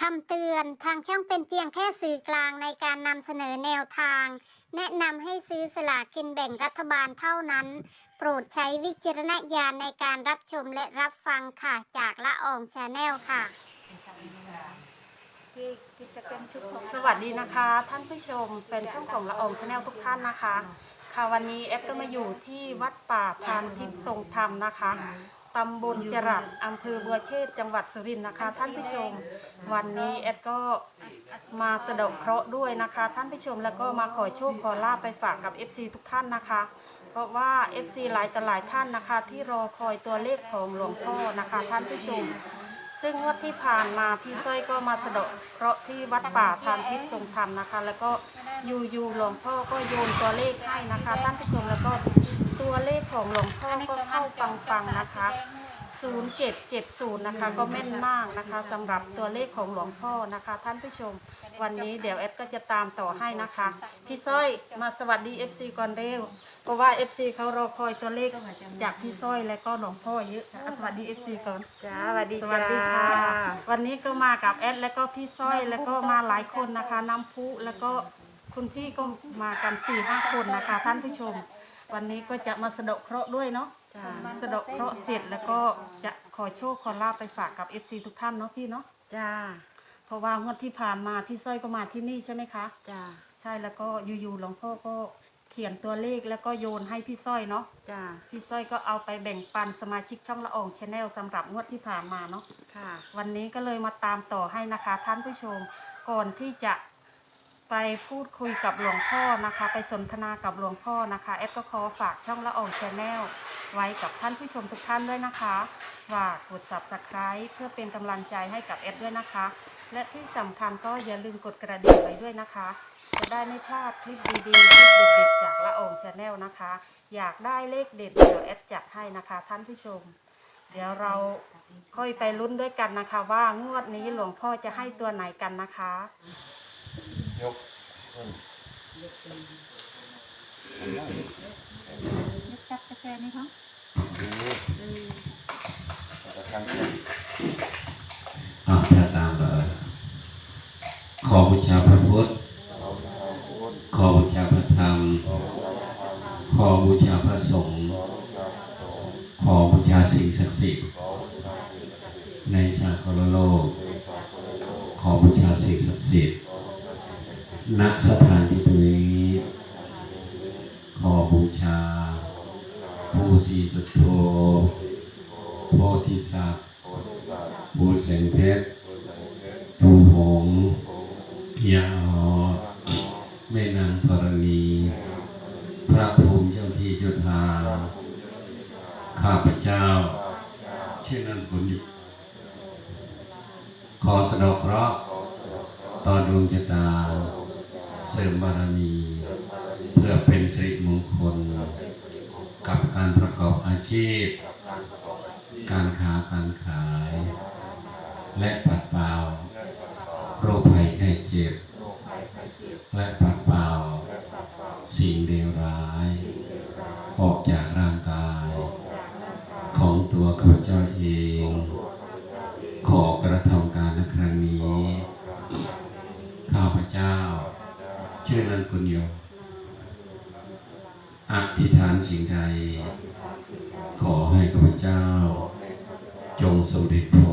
คำเตือนทางช่องเป็นเพียงแค่สื่อกลางในการนำเสนอแนวทาง แนะนำให้ซื้อสลากกินแบ่งรัฐบาลเท่านั้น โปรดใช้วิจารณญาณในการรับชมและรับฟังค่ะจากละอองชาแนลค่ะ ที่ที่จะเป็นชุดของสวัสดีนะคะ ท่านผู้ชมเป็นช่องของละอองชาแนลทุกท่านนะคะ ค่ะวันนี้แอฟก็มาอยู่ที่วัดป่าพานทิพย์ทรงธรรมนะคะ ตำบลจรัสอำเภอบัวเชษจังหวัดสุรินทร์นะคะ ท่านผู้ชม วันนี้แอฟก็มาสะเดาะเคราะห์ด้วยนะคะ ท่านผู้ชมแล้วก็มาขอโชคขอลาบไปฝากกับ FC ทุกท่านนะคะ เพราะว่า FC หลายต่อหลายท่านนะคะ ที่รอคอยตัวเลขของหลวงพ่อนะคะ ท่านผู้ชม ซึ่งงวดที่ผ่านมาพี่สร้อยก็มาสะเดาะเคราะห์ที่วัดป่าทานทิพย์ทรงธรรมนะคะ แล้วก็อยู่อยู่หลวงพ่อก็โยนตัวเลขให้นะคะ ท่านผู้ชมแล้วก็ ตัวเลขของหลวงพ่อก็เข้าปังๆนะคะ 0770 นะคะ ก็แม่นมากนะคะสำหรับตัวเลขของหลวงพ่อนะคะ ท่านผู้ชม วันนี้เดี๋ยวแอดก็จะตามต่อให้นะคะ พี่สร้อยมาสวัสดี FC ก่อนเร็วเพราะว่า FC เขารอคอยตัวเลขจากพี่สร้อยและก็หลวงพ่อเยอะอะสวัสดี FC ก่อน จ้าสวัสดีสวัสดีจ้าค่ะ วันนี้ก็มากับแอดแล้วก็พี่สร้อยแล้วก็มาหลายคนนะคะ น้ำพุแล้วก็คุณพี่ก็มากันสี่ห้าคนนะคะ ท่านผู้ชม วันนี้ก็จะมาสะเดาะเคราะห์ด้วยเนาะจ้าสะเดาะเคราะห์เสร็จแล้วก็จะขอโชคขอลาบไปฝากกับ FC ทุกท่านเนาะพี่เนาะจ้าเพราะว่างวดที่ผ่านมาพี่สร้อยก็มาที่นี่ใช่ไหมคะ จ้าใช่แล้วก็อยู่ๆหลวงพ่อก็เขียนตัวเลขแล้วก็โยนให้พี่สร้อยเนาะจ้าพี่สร้อยก็เอาไปแบ่งปันสมาชิกช่องละอองชาแนลสำหรับงวดที่ผ่านมาเนาะค่ะ วันนี้ก็เลยมาตามต่อให้นะคะท่านผู้ชมก่อนที่จะ ไปพูดคุยกับหลวงพ่อนะคะ ไปสนทนากับหลวงพ่อนะคะ แอดก็ขอฝากช่องละอองชาแนลไว้กับท่านผู้ชมทุกท่านด้วยนะคะ ฝากกด subscribe เพื่อเป็นกำลังใจให้กับแอดด้วยนะคะ และที่สำคัญก็อย่าลืมกดกระดิ่งไว้ด้วยนะคะ จะได้ไม่พลาดคลิปดีๆคลิปเด็ดๆจากละอองชาแนลนะคะ อยากได้เลขเด็ดเดี๋ยวแอดจัดให้นะคะ ท่านผู้ชม เดี๋ยวเราค่อยไปลุ้นด้วยกันนะคะ ว่างวดนี้หลวงพ่อจะให้ตัวไหนกันนะคะ ยกขึ้นจับกระแสนี่ครับดีแล้วก็ทางขึ้นอ่าพระตามเลยขอบูชาพระพุทธ ขอบูชาพระธรรม ขอบูชาพระสงฆ์ ขอบูชาสิ่งศักดิ์สิทธิ์ขอบูชาสิ่งศักดิ์สิทธิ์ในสากลโลกในสากลโลก ขอบูชาสิ่งศักดิ์สิทธิ์ ณสถานที่ตรงนี้ขอบูชา ผู้ศรีสุโธโพธิสัตว์โพธิสัตว์บูเสงเพชรโพธิสัตว์เพชรปูหงยาหอแม่นางธรณี พระภูมิเจ้าที่เจ้าทาง ข้าพเจ้า เช่นนั้นผลอยู่ขอสะดอกเคราะห์ต่อดวงชะตา เสริมบารมี เพื่อเป็นสิริมงคล กับการประกอบอาชีพ การค้าการขาย และปัดเป่าโรคภัยไข้เจ็บ และปัดเป่าสิ่งเลวร้าย ออกจากร่างกาย ของตัวข้าพเจ้าเอง ขอกระทำการในครั้งนี้ ข้าพเจ้า คุณโยมอธิษฐานสิ่งใด ขอให้ข้าพเจ้า จงสำเร็จ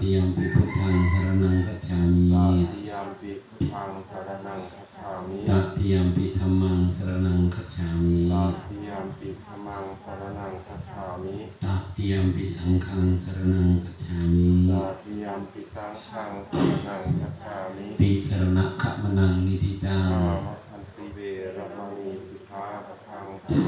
ติยมปิพุทธังสรณังคัจฉามิตาติยามปิทางสารนังคัจฉามิตติยมปิธัมมังสรณังคัจฉามิตาติยามปิธรรมังสารนังคัจฉามิตติยมปิสังฆังสรณังคัจฉามิตาติยามปิสังฆังสารนังคัจฉามิติสรณะขมนังนิทิตังอามะคันติเวรมณีสิกขาปะทังสมาธิย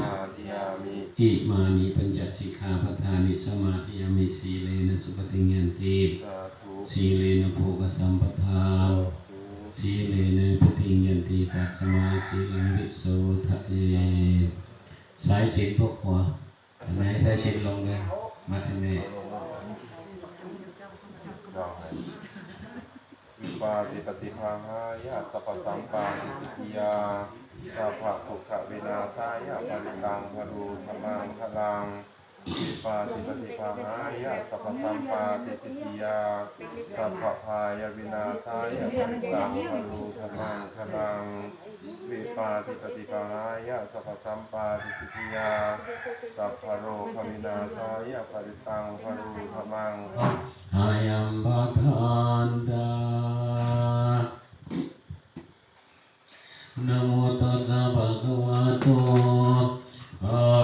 ามิ อิมานิปัญจสิกขาปทานิสมาธิยามิสีเลนะสุปฏิญญันติสาธุสีเลนะโภกสัมปทาธุสีเลนะปฏิญญันติตัสมาสีลังวิโสทะเยสายสินพวกหัวอันไหนสายสินลงเลยมาทางนี้ได้วิ ปาติปฏิภาหายาสัพสังปาติสิกิยาสัพพะภุกขเวนาสายาปริตังพรูธรรมังพลัง ปาติปฏิภาหายาสัพพสัมปาทิสิทธิยาสัพพะพายวินาสายาปริตังพรูธรรมังพลังวิปาติปฏิภาหายาสัพพสัมปาทิสิทธิยาสัพพะโรควินาสายาปริตังพรูธรรมังอายัมปทานตานะโมตัสสะภะคะวะโตอะ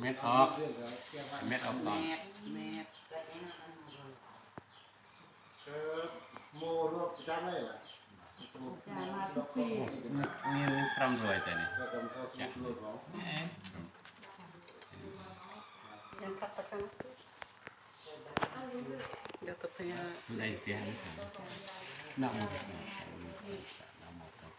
เม็ดออก เม็ดออกก่อน ke mau rup sana ya มาทุกปีนี่พรำรวยแต่นี่ ke dalam kau sebelum kau ได้เสียงนะโมตัสสะนะโมตัสสะ mana mungkin ตาสุขังจักรเวริกัสปันโยเตนะสังฆากังเวริติเตตัสมาโอมาขยุยุกุเปียนใส่ชานชานนั่นไม่ใช่เป็นคนให้สมนาไม่ใช่เสียง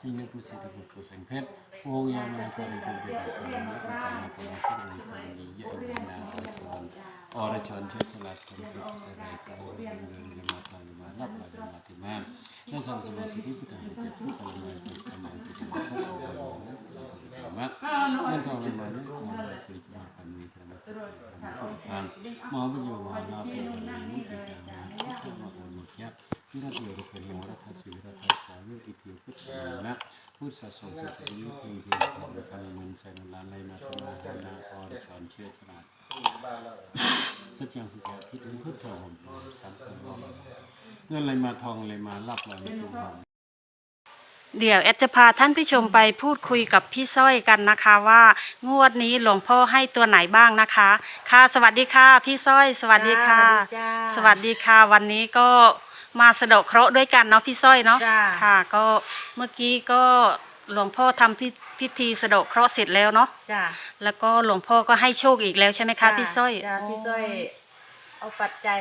ที่นักผู้เสด็จบุตรผู้แสงเพชรโอ้ยามาก็เลยเป็นเด็กคนนี้และเป็นการมาคนนี้ก็เลยคนนี้เยอะเป็นนางอรชรอรชรเชื้อชาติคนที่อะไรก็เรื่องเรื่องมาทางมานับลายมาที่มาและสังสมาสิทธิพุทธาเจ้าพุทธามาจิตธรรมะจิตธรรมะพุทธามาสังฆธรรมะนั่นทองเลยมาเนี่ยทองเลยสิริมาพันมีธรรมสิริธรรมะพุทธานมหาวิโยมาลาเป็นนิพพานพุทธมะโอมุขยะวิรัตเยรุเป็นมรัตสิวิรัตสาวิอิทิพุทธา นะพุทธสงฆ์สิทธิเพียงเพียงของพันมุนใส่นลานในมาธรรมสนาอรชอนเชื่อฉลาดสัจจังสิกาคิดถึงพุทธหมสามคนเงินอะไรมาทองอะไรมารับอะไรมาตุ้มหอมเดี๋ยวแอดจะพาท่านผู้ชมไปพูดคุยกับพี่สร้อยกันนะคะว่างวดนี้หลวงพ่อให้ตัวไหนบ้างนะคะ ค่ะ สวัสดีค่ะ พี่สร้อย สวัสดีค่ะ สวัสดีค่ะ วันนี้ก็ มาสะเดาะเคราะห์ด้วยกันเนาะพี่สร้อยเนาะจ้า ค่ะ ก็เมื่อกี้ก็หลวงพ่อทำพิพิธีสะเดาะเคราะห์เสร็จแล้วเนาะจ้าแล้วก็หลวงพ่อก็ให้โชคอีกแล้วใช่ไหมคะพี่สร้อยจ้าพี่สร้อย เอาปัจจัย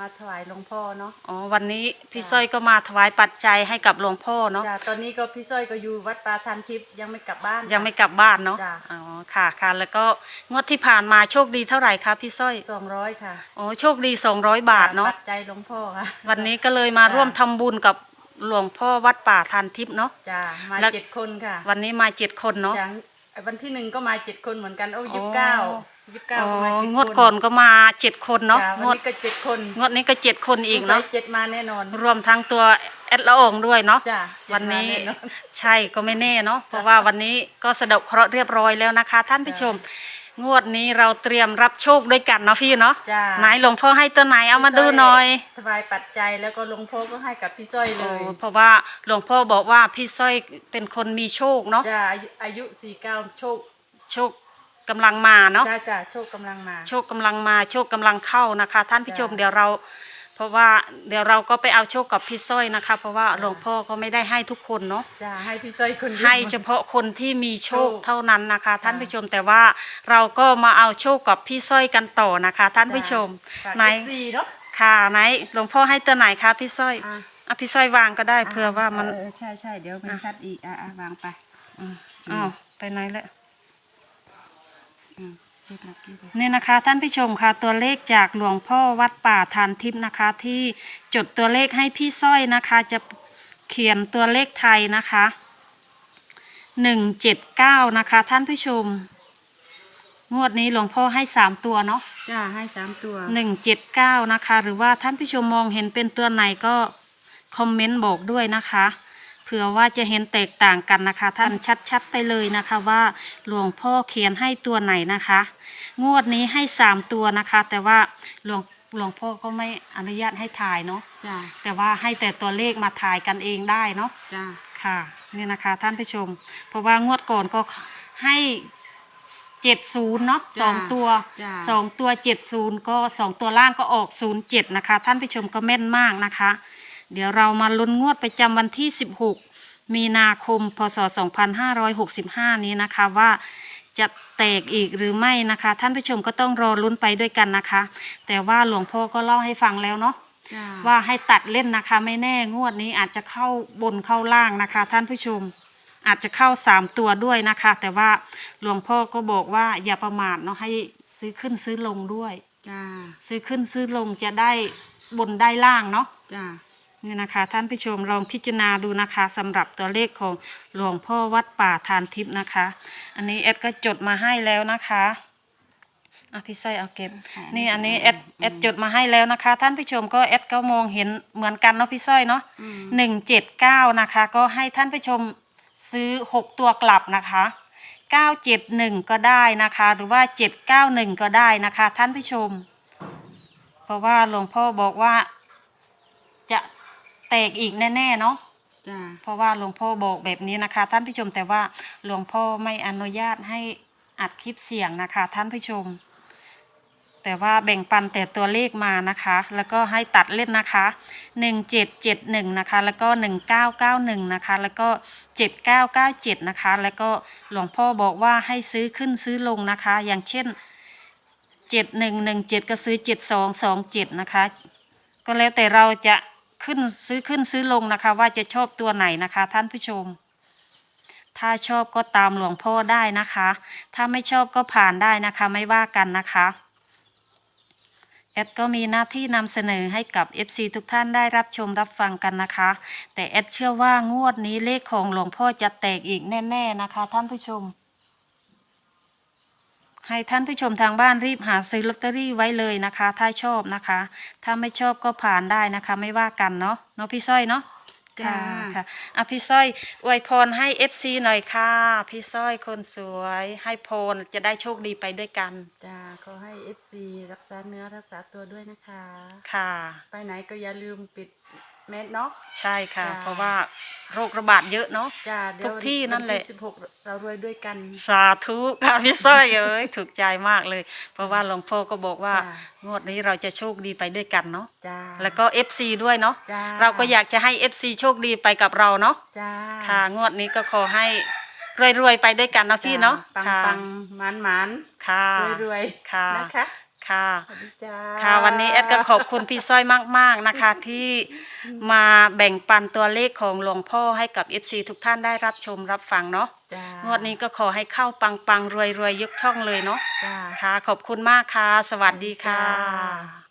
มาถวายหลวงพ่อเนาะอ๋อวันนี้พี่สร้อยก็มาถวายปัจจัยให้กับหลวงพ่อเนาะจ้าตอนนี้ก็พี่สร้อยก็อยู่วัดปาทานทิพย์ยังไม่กลับบ้านยังไม่กลับบ้านเนาะจ้ะอ๋อค่ะค่ะแล้วก็งวดที่ผ่านมาโชคดีเท่าไหร่คะพี่สร้อยสองร้อยค่ะโอ้โชคดีสองร้อยบาทเนาะปัจจัยหลวงพ่อค่ะวันนี้ก็เลยมาจ้ะร่วมทำบุญกับหลวงพ่อวัดป่าทานทิพย์เนาะจ้ามาแล้วเจ็ดคนค่ะวันนี้มาเจ็ดคนเนาะอย่างวันที่หนึ่งก็มาเจ็ดคนเหมือนกันโอ้อ๋อยี่สิบเก้า ยี่สิบเก้าอ๋อมาเจ็ดคนงวดก่อนก็มาเจ็ดคนเนาะจ้งวัวดนี้ก็เจ็ดคนงวดนี้ก็เจ็ดคนอีกเนาะสงสัยเจ็ดมาแน่นอนรวมทั้งตัวแอดละอองด้วยเนาะ จ้ะวันนี้เจ็ดมาแน่นอนใช่ก็ไม่แน่เนาะเพราะว่าวันนี้ก็สะเดาะเคราะห์เรียบร้อยแล้วนะคะ ท่านผู้ชม งวดนี้เราเตรียมรับโชคด้วยกันเนาะพี่เนาะจ้าไหนหลวงพ่อให้ตัวไหนเอามาดูหน่อยถวายปัจจัยแล้วก็หลวงพ่อก็ให้กับพี่สร้อยเลโอ้ยเพราะว่าหลวงพ่อบอกว่าพี่สร้อยเป็นคนมีโชคเนาะจ้าอายุอายุสี่เก้าโชคโชค กำลังมาเนาะ จ้าจ้าโชคกำลังมา โชคกำลังมาโชคกำลังเข้านะคะ ท่านผู้ชมจ้ะเดี๋ยวเรา เพราะว่าเดี๋ยวเราก็ไปเอาโชคกับพี่สร้อยนะคะ เพราะว่าหลวงพ่อก็ไม่ได้ให้ทุกคนเนาะ จ้าให้พี่สร้อยคนดียว ให้เฉพาะคนที่มีโชคโชคเท่านั้นนะคะ ท่านจ้ะผู้ชมแต่ว่าเราก็มาเอาโชคกับพี่สร้อยกันต่อนะคะ ท่านผู้ชมฝากไหน FC เนาะ ค่ะไหนหลวงพ่อให้ตัวไหนคะพี่สร้อยอะ อะพี่สร้อยวางก็ได้เผื่อว่ามันเออใช่ใช่เดี๋ยวมันอะชัดอีกอะอะวางไป อืมอ้าวไปไหนแล้ว อืมเรียบร้อยกี่ใบ นี่นะคะท่านผู้ชมค่ะตัวเลขจากหลวงพ่อวัดป่าทานทิพย์นะคะ ที่จดตัวเลขให้พี่สร้อยนะคะ จะเขียนตัวเลขไทยนะคะหนึ่งเจ็ดเก้านะคะ ท่านผู้ชม งวดนี้หลวงพ่อให้สามตัวเนาะจ้าให้สามตัวหนึ่งเจ็ดเก้านะคะ หรือว่าท่านผู้ชมมองเห็นเป็นตัวไหนก็คอมเมนต์บอกด้วยนะคะ เผื่อว่าจะเห็นแตกต่างกันนะคะ ท่านชัดๆไปเลยนะคะว่าหลวงพ่อเขียนให้ตัวไหนนะคะ งวดนี้ให้สามตัวนะคะ แต่ว่าหลวงหลวงพ่อก็ไม่อนุญาตให้ถ่ายเนาะจ้าแต่ว่าให้แต่ตัวเลขมาถ่ายกันเองได้เนาะจ้าค่ะนี่นะคะท่านผู้ชม เพราะว่างวดก่อนก็ให้เจ็ดศูนย์เนาะสองตัวจ้าสองตัวเจ็ดศูนย์ก็สองตัวล่างก็ออกศูนย์เจ็ดนะคะ ท่านผู้ชมก็แม่นมากนะคะ เดี๋ยวเรามาลุ้นงวดประจำวันที่ 16 มีนาคม พศ 2565 นี้นะคะว่าจะแตกอีกหรือไม่นะคะ ท่านผู้ชมก็ต้องรอลุ้นไปด้วยกันนะคะ แต่ว่าหลวงพ่อก็เล่าให้ฟังแล้วเนาะจ้าว่าให้ตัดเล่นนะคะ ไม่แน่งวดนี้อาจจะเข้าบนเข้าล่างนะคะ ท่านผู้ชมอาจจะเข้าสามตัวด้วยนะคะ แต่ว่าหลวงพ่อก็บอกว่าอย่าประมาทเนาะให้ซื้อขึ้นซื้อลงด้วยจ้าซื้อขึ้นซื้อลงจะได้บนได้ล่างเนาะจ้า นี่นะคะ ท่านผู้ชมลองพิจารณาดูนะคะสำหรับตัวเลขของหลวงพ่อวัดป่าทานทิพย์นะคะ อันนี้แอดก็จดมาให้แล้วนะคะอะพี่ไส้เอาเก็บนี่อันนี้แอดแอดจดมาให้แล้วนะคะ ท่านผู้ชมก็แอดก็มองเห็นเหมือนกันเนาะพี่สร้อยเนาะอืมหนึ่งเจ็ดเก้านะคะ ก็ให้ท่านผู้ชมซื้อหกตัวกลับนะคะเก้าเจ็ดหนึ่งก็ได้นะคะ หรือว่าเจ็ดเก้าหนึ่งก็ได้นะคะ ท่านผู้ชม เพราะว่าหลวงพ่อบอกว่าจะแตกอีกแน่ๆเนาะจ้าเพราะว่าหลวงพ่อบอกแบบนี้นะคะ ท่านผู้ชมแต่ว่าหลวงพ่อไม่อนุญาตให้อัดคลิปเสียงนะคะ ท่านผู้ชม แต่ว่าแบ่งปันแต่ตัวเลขมานะคะ แล้วก็ให้ตัดเล่นนะคะหนึ่งเจ็ดเจ็ดหนึ่งนะคะ แล้วก็หนึ่งเก้าเก้าหนึ่งนะคะ แล้วก็เจ็ดเก้าเก้าเจ็ดนะคะ แล้วก็หลวงพ่อบอกว่าให้ซื้อขึ้นซื้อลงนะคะ อย่างเช่นเจ็ดหนึ่งหนึ่งเจ็ดก็ซื้อเจ็ดสองสองเจ็ดนะคะ ก็แล้วแต่เราจะ ขึ้นซื้อขึ้นซื้อลงนะคะ ว่าจะชอบตัวไหนนะคะ ท่านผู้ชม ถ้าชอบก็ตามหลวงพ่อได้นะคะ ถ้าไม่ชอบก็ผ่านได้นะคะ ไม่ว่ากันนะคะแอดก็มีหน้าที่นำเสนอให้กับ FC ทุกท่านได้รับชมรับฟังกันนะคะ แต่แอดเชื่อว่างวดนี้เลขของหลวงพ่อจะแตกอีกแน่ ๆ นะคะ ท่านผู้ชม ให้ท่านผู้ชมทางบ้านรีบหาซื้อลอตเตอรี่ไว้เลยนะคะ ถ้าชอบนะคะ ถ้าไม่ชอบก็ผ่านได้นะคะ ไม่ว่ากันเนาะเนาะพี่สร้อยเนาะจ้า ค่ะค่ะอะพี่สร้อยอวยพรให้ FC หน่อยค่ะ พี่สร้อยคนสวย ให้พรจะได้โชคดีไปด้วยกันจ้าขอให้เอฟซีรักษาเนื้อรักษาตัวด้วยนะคะ ค่ะ ไปไหนก็อย่าลืมปิด แมสเนาะ ใช่ค่ะ จ้า เพราะว่าโรคระบาดเยอะเนาะ จ้าเดี๋ยวทุกที่นั่นแหละ สิบหกเรารวยด้วยกัน สาธุค่ะพี่สร้อยเอ้ย ถูกใจมากเลย เพราะว่าหลวงพ่อก็บอกว่า จ้งวดนี้เราจะโชคดีไปด้วยกันเนาะจ้าแล้วก็ FC ด้วยเนาะจ้าเราก็อยากจะให้ FC โชคดีไปกับเราเนาะจ้าค่ะ งวดนี้ก็ขอให้รวยๆไปด้วยกันเนาะพี่เนาะปังค่ะปังมันมันค่ะ รวยรวยๆค่ะ นะคะ ค่ะ สวัสดีจ้าค่ะวันนี้แอดก็ขอบคุณพี่สร้อยมาก ๆ นะคะ ที่มาแบ่งปันตัวเลขของหลวงพ่อให้กับ FC ทุกท่านได้รับชมรับฟังเนาะจ้างวดนี้ก็ขอให้เข้าปังปังรวยรวย ๆ ยกช่องเลยเนาะจ้า ค่ะ ขอบคุณมากค่ะ สวัสดีค่ะจ้า